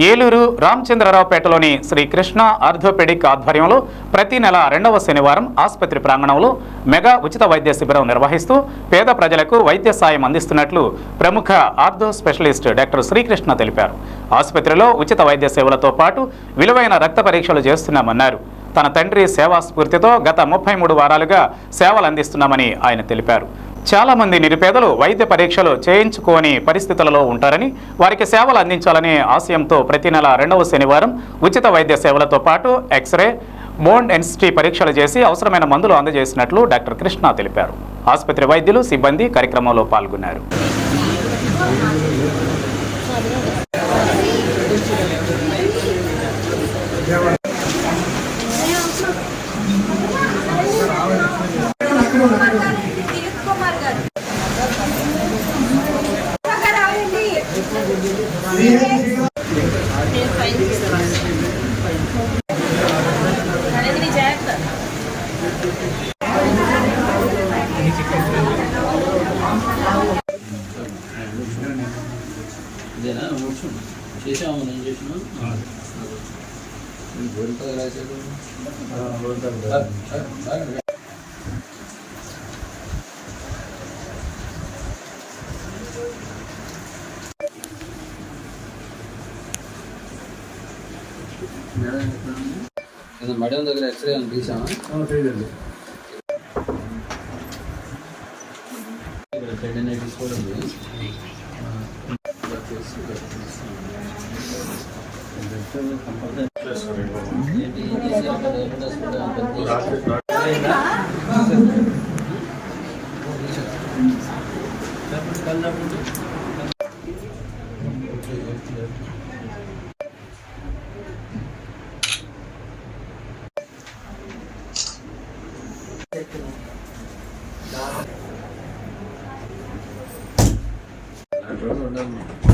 ఏలూరు రామచంద్రరావుపేటలోని శ్రీ కృష్ణ ఆర్థోపెడిక్ ఆధ్వర్యంలో ప్రతి నెల రెండవ శనివారం ఆసుపత్రి ప్రాంగణంలో మెగా ఉచిత వైద్య శిబిరం నిర్వహిస్తూ పేద ప్రజలకు వైద్య సాయం అందిస్తున్నట్లు ప్రముఖ ఆర్థో స్పెషలిస్ట్ డాక్టర్ శ్రీకృష్ణ తెలిపారు. ఆసుపత్రిలో ఉచిత వైద్య సేవలతో పాటు విలువైన రక్త పరీక్షలు చేస్తున్నామన్నారు. తన తండ్రి సేవా స్ఫూర్తితో గత ముప్పై మూడు వారాలుగా సేవలు అందిస్తున్నామని ఆయన తెలిపారు. చాలా మంది నిరుపేదలు వైద్య పరీక్షలు చేయించుకోని పరిస్థితులలో ఉంటారని వారికి సేవలు అందించాలనే ఆశయంతో ప్రతి నెల రెండవ శనివారం ఉచిత వైద్య సేవలతో పాటు ఎక్స్రే బోన్ ఎన్సిటీ పరీక్షలు చేసి అవసరమైన మందులు అందజేసినట్లు డాక్టర్ కృష్ణ తెలిపారు. ఆసుపత్రి వైద్యులు సిబ్బంది కార్యక్రమంలో పాల్గొన్నారు. ఇదేనా? మోక్షం చేసాము నేను చేసిన గోరిక రాశాడు మేడం దగ్గర ఎక్స్రే అని తీసామా ఇక్కడ టెండనైటిస్ కూడా ఉంది 아, 나.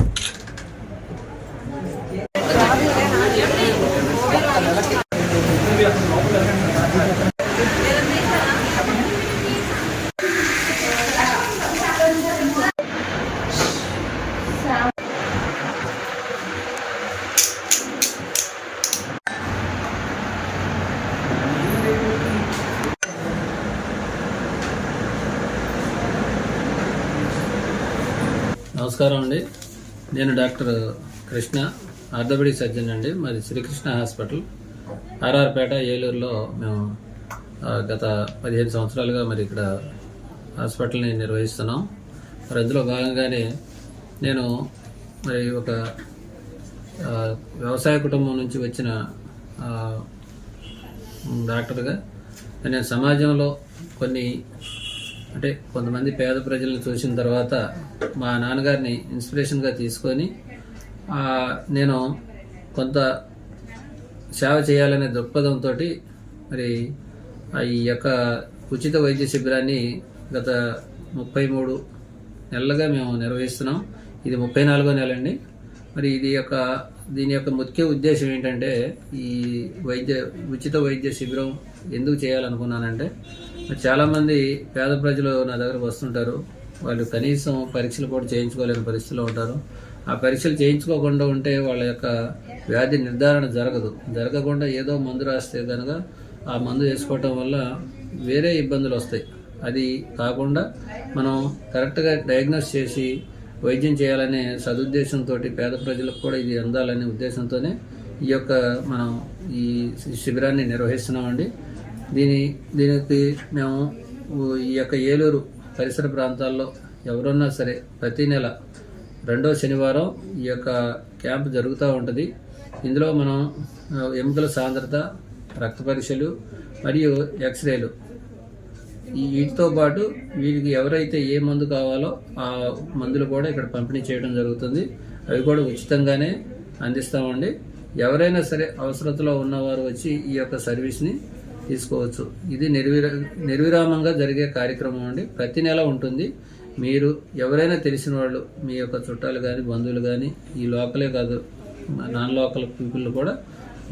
నమస్కారం అండి. నేను డాక్టర్ కృష్ణ ఆర్థోపెడిక్ సర్జన్ అండి. మాది శ్రీకృష్ణ హాస్పిటల్. ఆర్ఆర్పేట ఏలూరులో మేము గత పదిహేను సంవత్సరాలుగా మరి ఇక్కడ హాస్పిటల్ని నిర్వహిస్తున్నాం. మరి అందులో భాగంగానే నేను మరి ఒక వ్యవసాయ కుటుంబం నుంచి వచ్చిన డాక్టర్గా నేను సమాజంలో కొన్ని అంటే కొంతమంది పేద ప్రజలను చూసిన తర్వాత మా నాన్నగారిని ఇన్స్పిరేషన్గా తీసుకొని నేను కొంత సేవ చేయాలనే దృక్పథంతో మరి ఈ యొక్క ఉచిత వైద్య శిబిరాన్ని గత ముప్పై మూడు నెలలుగా మేము నిర్వహిస్తున్నాం. ఇది ముప్పై నాలుగో నెల అండి మరి ఇది యొక్క దీని యొక్క ముఖ్య ఉద్దేశం ఏంటంటే ఈ వైద్య ఉచిత వైద్య శిబిరం ఎందుకు చేయాలనుకున్నానంటే చాలామంది పేద ప్రజలు నా దగ్గర వస్తుంటారు. వాళ్ళు కనీసం పరీక్షలు కూడా చేయించుకోలేని పరిస్థితిలో ఉంటారు. ఆ పరీక్షలు చేయించుకోకుండా ఉంటే వాళ్ళ యొక్క వ్యాధి నిర్ధారణ జరగదు. జరగకుండా ఏదో మందు రాస్తే కనుక ఆ మందు వేసుకోవటం వల్ల వేరే ఇబ్బందులు వస్తాయి. అది కాకుండా మనం కరెక్ట్గా డయాగ్నోస్ చేసి వైద్యం చేయాలనే సదుద్దేశంతో పేద ప్రజలకు కూడా ఇది అందాలనే ఉద్దేశంతోనే ఈ యొక్క మనం ఈ శిబిరాన్ని నిర్వహిస్తున్నామండి. దీని దీనికి మేము ఈ యొక్క ఏలూరు పరిసర ప్రాంతాల్లో ఎవరున్నా సరే ప్రతి నెల రెండో శనివారం ఈ యొక్క క్యాంప్ జరుగుతూ ఉంటుంది. ఇందులో మనం ఎముకల సాంద్రత రక్త పరీక్షలు మరియు ఎక్స్రేలు. ఈ వీటితో పాటు వీరికి ఎవరైతే ఏ మందు కావాలో ఆ మందులు కూడా ఇక్కడ పంపిణీ చేయడం జరుగుతుంది. అవి కూడా ఉచితంగానే అందిస్తామండి. ఎవరైనా సరే అవసరతలో ఉన్నవారు వచ్చి ఈ యొక్క సర్వీస్ని తీసుకోవచ్చు. ఇది నిర్విరా నిర్విరామంగా జరిగే కార్యక్రమం అండి. ప్రతి నెల ఉంటుంది. మీరు ఎవరైనా తెలిసిన వాళ్ళు మీ యొక్క చుట్టాలు కానీ బంధువులు కానీ ఈ లోకలే కాదు నాన్ లోకల్ పీపుల్ కూడా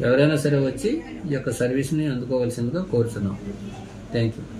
ఎవరైనా సరే వచ్చి ఈ యొక్క సర్వీస్ని అందుకోవాల్సిందిగా కోరుతున్నాం థ్యాంక్ యూ